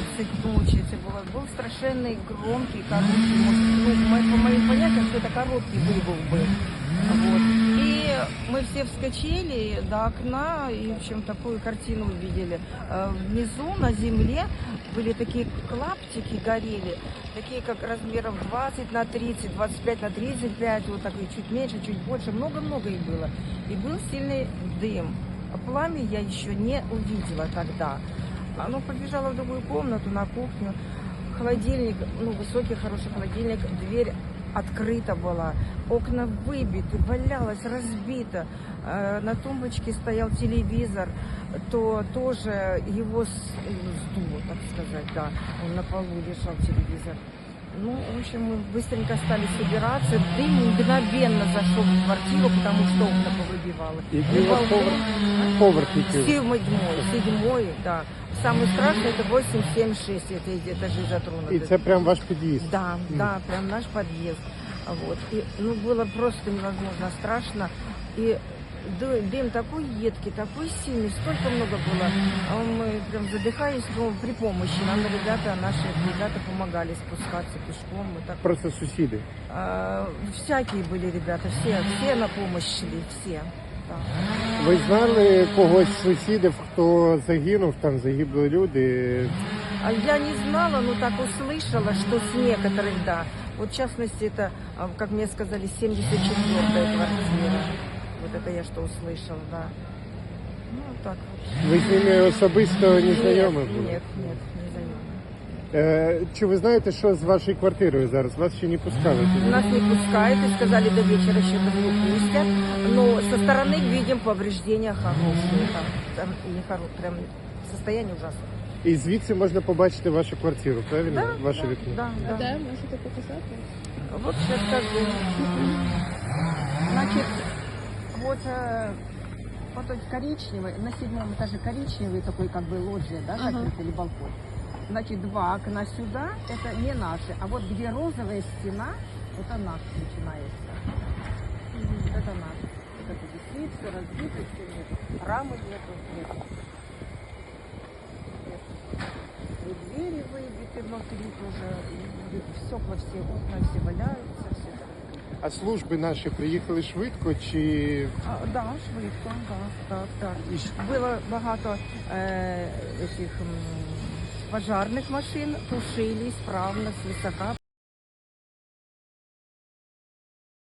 ночі. Це було був страшенний громкий, короткий, ну, мо- по моим понятиям, що це короткий вибух був. Вот. И мы все вскочили до окна и, в общем, такую картину увидели. Э, Внизу на земле были такие клаптики, горели, такие как размеров 20 на 30, 25 на 35, вот такие чуть меньше, чуть больше, много-много их было. И был сильный дым. Пламя я еще не увидела тогда. Оно побежало в другую комнату, на кухню. Холодильник, ну, высокий, хороший холодильник, дверь открыта была, окна выбиты, валялось, разбито. Э, На тумбочке стоял телевизор, то тоже его сдуло, так сказать, да. Он на полу лежал телевизор. Ну, в общем, мы быстренько стали собираться. Дым мгновенно зашел в квартиру, потому что окна повыбивало. Який у вас балкон, поверх? а? Поверх який? Седьмой, седьмой, да. Самый страшный это 8, 7, 6 это этажи затронуты. І це прям ваш під'їзд. Да, да, прям наш подъезд. Вот. И, ну, было просто невозможно страшно. И ды- дым такой едкий, такой сильный, столько много было. А Мы прям задыхались, но при помощи. Нам ребята, наши ребята помогали спускаться пешком. Мы так, Просто сусіди. а, всякие были ребята, все, все на помощь шли, все. Да. Ви знали когось з сусідів, хто загинув, там загибли люди. А Я не знала, но так услышала, что с некоторых, да. Вот в частности, это, а, как мне сказали, 74-я квартира. Вот это я что услышала, да. Ну, так. Ви з ними особисто не Нет, знайомі були? Нет, нет, не знайомі. Е, чи ви знаєте, що з вашою квартирою зараз? Вас ще не пускали туди? Нас не пускают и сказали, до вечера еще не пустят. Но со стороны видим повреждения хорошие. Там, там нехоро- прям состояние ужасное. І звідси можна побачити вашу квартиру, правильно? Ваше да, вікно. Да, да. Де можете показати? Вот сейчас скажу. Значит, вот, э, вот коричневый, на седьмом этаже коричневый такой как бы лоджия, да, Ага. какие-то, или балкон. Значит, два окна сюда, это не наши, а вот где розовая стена, это наш начинается. Это наш. Вот это висит, все разбито, все нет. Рамы нету, нет. Нет. И двери выбиты внутри тоже, и стекла все, окна все валяются, все. А служби наші приїхали швидко чи А, да, швидко, да, так, так. Було багато е, цих пожарних машин, тушили справно, з висока.